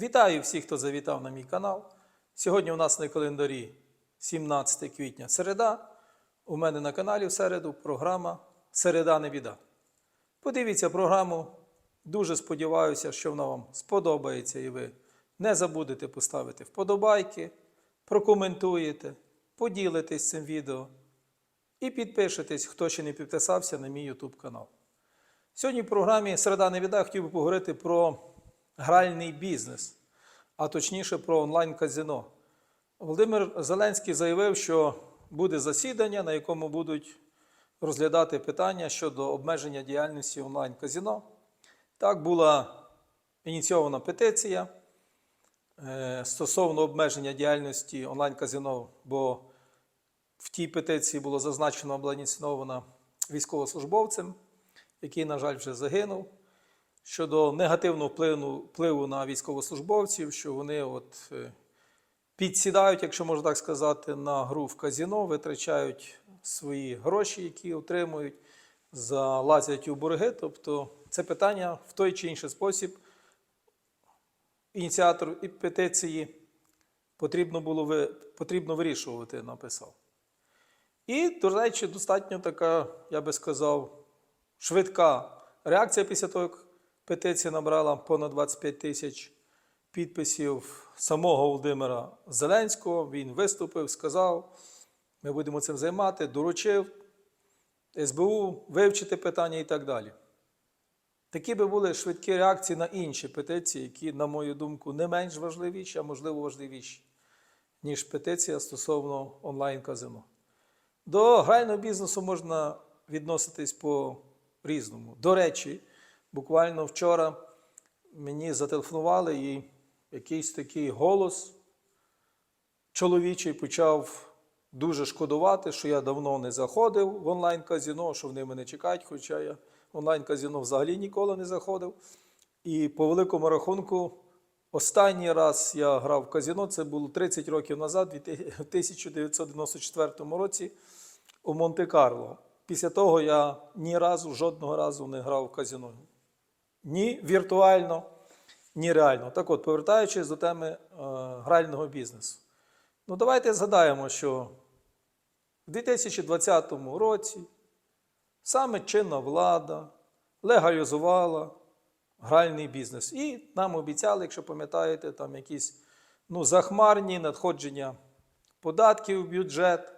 Вітаю всіх, хто завітав на мій канал. Сьогодні у нас на календарі 17 квітня середа. У мене на каналі в середу програма Середа не біда. Подивіться програму. Дуже сподіваюся, що вона вам сподобається і ви не забудете поставити вподобайки, прокоментуєте, поділитесь цим відео і підпишитесь, хто ще не підписався на мій YouTube канал. Сьогодні в програмі Середа не біда хотів би поговорити про гральний бізнес, а точніше про онлайн-казино. Володимир Зеленський заявив, що буде засідання, на якому будуть розглядати питання щодо обмеження діяльності онлайн-казино. Так була ініційована петиція е, стосовно обмеження діяльності онлайн-казино, бо в тій петиції було зазначено, була ініційована військовослужбовцем, який, на жаль, вже загинув. Щодо негативного впливу, впливу на військовослужбовців, що вони от, е, підсідають, якщо можна так сказати, на гру в казіно, витрачають свої гроші, які отримують, залазять у борги. Тобто це питання в той чи інший спосіб ініціатор і петиції потрібно було потрібно вирішувати, написав. І, до речі, достатньо така, я би сказав, швидка реакція після того, як петиція набрала понад 25 тисяч підписів самого Володимира Зеленського. Він виступив, сказав, ми будемо цим займати, доручив СБУ вивчити питання і так далі. Такі би були швидкі реакції на інші петиції, які, на мою думку, не менш важливіші, а можливо важливіші, ніж петиція стосовно онлайн-казино. До грального бізнесу можна відноситись по-різному. До речі, буквально вчора мені зателефонували і якийсь такий голос чоловічий почав дуже шкодувати, що я давно не заходив в онлайн-казино, що вони мене чекають, хоча я в онлайн-казино взагалі ніколи не заходив. І по великому рахунку, останній раз я грав в казино, це було 30 років назад, в 1994 році у Монте-Карло. Після того я ні разу, жодного разу не грав в казино. Ні віртуально, ні реально. Так от, повертаючись до теми е, грального бізнесу. Ну, давайте згадаємо, що в 2020 році саме чинна влада легалізувала гральний бізнес. І нам обіцяли, якщо пам'ятаєте, там якісь ну, захмарні надходження податків в бюджет.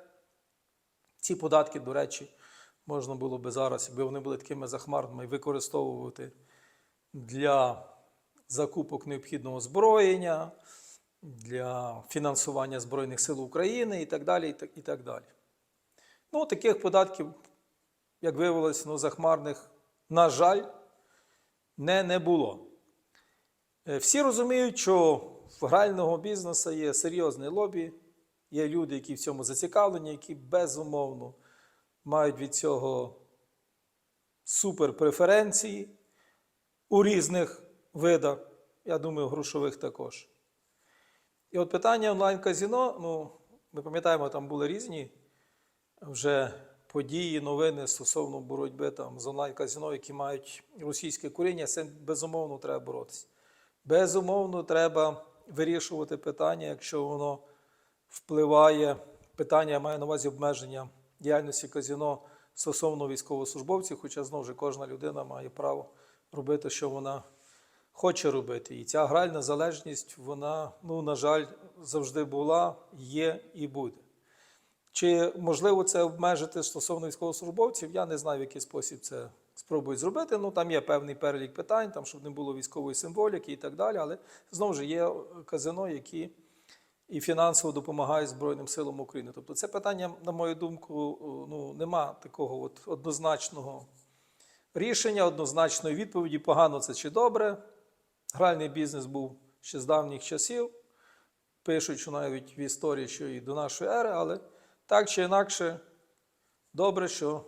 Ці податки, до речі, можна було би зараз, якби вони були такими захмарними, використовувати для закупок необхідного озброєння, для фінансування Збройних сил України і так далі. І так далі. Ну, таких податків, як виявилось, ну, захмарних, на жаль, не, не було. Е, Всі розуміють, що в грального бізнесу є серйозне лобі, є люди, які в цьому зацікавлені, які безумовно мають від цього суперпреференції у різних видах, я думаю, грошових також. І от питання онлайн-казіно, ну, ми пам'ятаємо, там були різні вже події, новини стосовно боротьби там, з онлайн-казіно, які мають російське коріння, з цим безумовно треба боротися. Безумовно, треба вирішувати питання, якщо воно впливає, питання я маю на увазі обмеження діяльності казіно стосовно військовослужбовців, хоча знову ж кожна людина має право робити, що вона хоче робити. І ця гральна залежність, вона, ну, на жаль, завжди була, є і буде. Чи можливо це обмежити стосовно військовослужбовців? Я не знаю, в який спосіб це спробують зробити. Ну там є певний перелік питань, там, щоб не було військової символіки і так далі. Але знову ж є казино, які і фінансово допомагають Збройним силам України. Тобто, це питання, на мою думку, ну нема такого от однозначного рішення, однозначної відповіді, погано це чи добре. Гральний бізнес був ще з давніх часів. Пишуть, що навіть в історії, що і до нашої ери, але так чи інакше, добре, що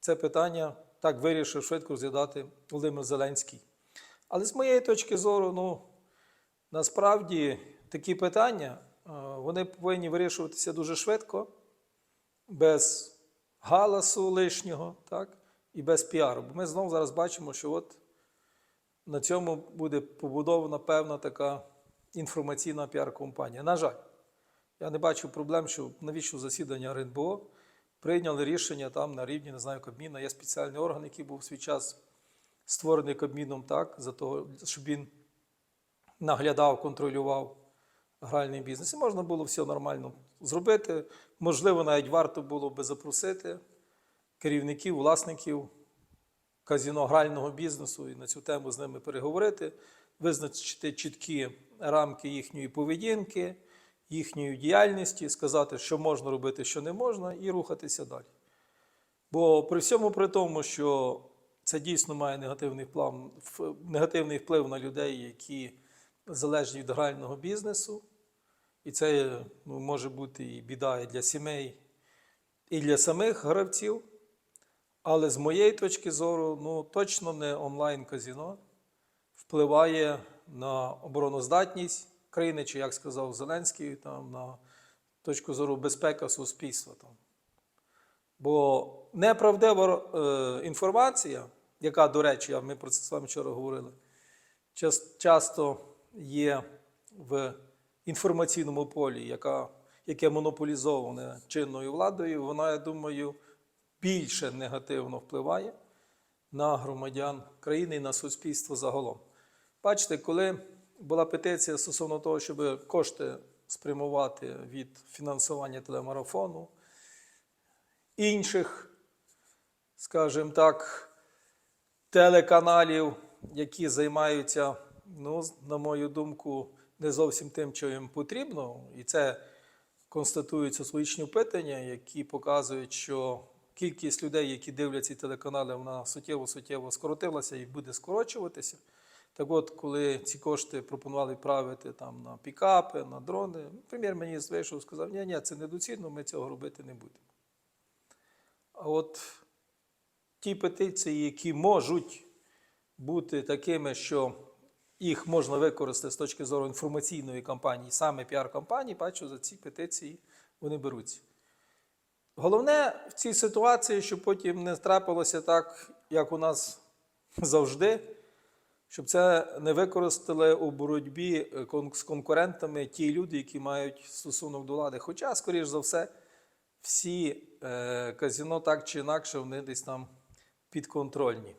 це питання так вирішив швидко розглядати Володимир Зеленський. Але з моєї точки зору, ну, насправді такі питання е, вони повинні вирішуватися дуже швидко, без галасу лишнього, так, і без піару. Бо ми знову зараз бачимо, що от на цьому буде побудована певна така інформаційна піар-компанія. На жаль, я не бачу проблем, що навіщо засідання РНБО прийняли рішення там на рівні, не знаю, Кабміна. Є спеціальний орган, який був в свій час створений Кабміном так, за того, щоб він наглядав, контролював гральний бізнес. І можна було все нормально зробити. Можливо, навіть варто було би запросити керівників, власників казіно грального бізнесу і на цю тему з ними переговорити, визначити чіткі рамки їхньої поведінки, їхньої діяльності, сказати, що можна робити, що не можна, і рухатися далі. Бо при всьому при тому, що це дійсно має негативний вплив, негативний вплив на людей, які залежні від грального бізнесу, і це ну, може бути і біда і для сімей, і для самих гравців. Але з моєї точки зору, ну точно не онлайн-казіно впливає на обороноздатність країни, чи як сказав Зеленський, там, на точку зору безпека суспільства. Там. Бо неправдива е, інформація, яка, до речі, ми про це з вами вчора говорили, час- часто є в інформаційному полі, яка, яке монополізоване чинною владою, вона, я думаю, більше негативно впливає на громадян країни і на суспільство загалом. Бачите, коли була петиція стосовно того, щоб кошти спрямувати від фінансування телемарафону, інших, скажімо так, телеканалів, які займаються, ну, на мою думку, не зовсім тим, що їм потрібно. І це констатують соціологічні опитання, які показують, що кількість людей, які дивляться телеканали, вона суттєво-суттєво скоротилася і буде скорочуватися. Так от, коли ці кошти пропонували відправити там, на пікапи, на дрони, прем'єр-міністр вийшов і сказав, ні, ні, це недоцільно, ми цього робити не будемо. А от ті петиції, які можуть бути такими, що їх можна використати з точки зору інформаційної кампанії, саме піар-кампанії, бачу, за ці петиції вони беруться. Головне в цій ситуації, щоб потім не трапилося так, як у нас завжди, щоб це не використали у боротьбі е, з конкурентами ті люди, які мають стосунок до влади. Хоча, скоріш за все, всі е, казіно так чи інакше вони десь там підконтрольні,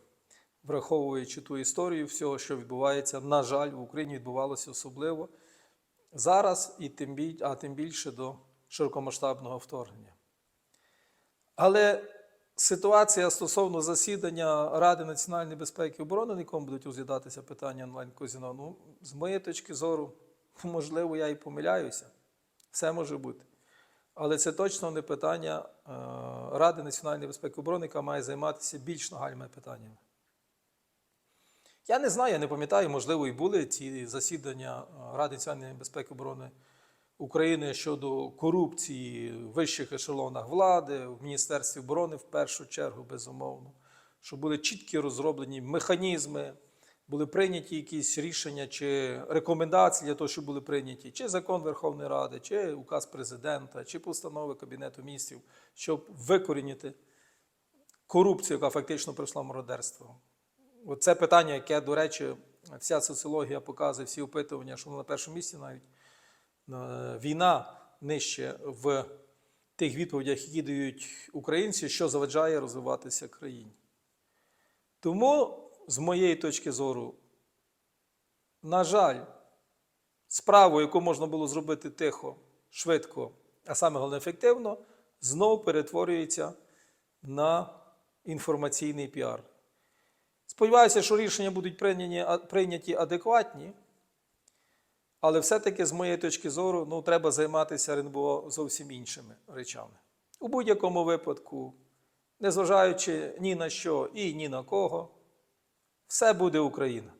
враховуючи ту історію всього, що відбувається, на жаль, в Україні відбувалося особливо зараз, і тим біль- а тим більше до широкомасштабного вторгнення. Але ситуація стосовно засідання Ради національної безпеки і оборони, на якому будуть розглядатися питання онлайн-казіно, ну, з моєї точки зору, можливо, я і помиляюся. Все може бути. Але це точно не питання е, Ради національної безпеки і оборони, яка має займатися більш нагальними питаннями. Я не знаю, я не пам'ятаю, можливо, і були ці засідання е, Ради національної безпеки і оборони України щодо корупції в вищих ешелонах влади, в Міністерстві оборони в першу чергу, безумовно, що були чіткі розроблені механізми, були прийняті якісь рішення чи рекомендації для того, щоб були прийняті, чи закон Верховної Ради, чи указ президента, чи постанови Кабінету міністрів, щоб викорінити корупцію, яка фактично прийшла мародерство. Це питання, яке, до речі, вся соціологія показує, всі опитування, що воно на першому місці навіть війна нижче в тих відповідях, які дають українці, що заважає розвиватися країні. Тому, з моєї точки зору, на жаль, справу, яку можна було зробити тихо, швидко, а саме головне ефективно, знову перетворюється на інформаційний піар. Сподіваюся, що рішення будуть прийняті адекватні, але все-таки, з моєї точки зору, ну, треба займатися РНБО зовсім іншими речами. У будь-якому випадку, незважаючи ні на що і ні на кого, все буде Україна.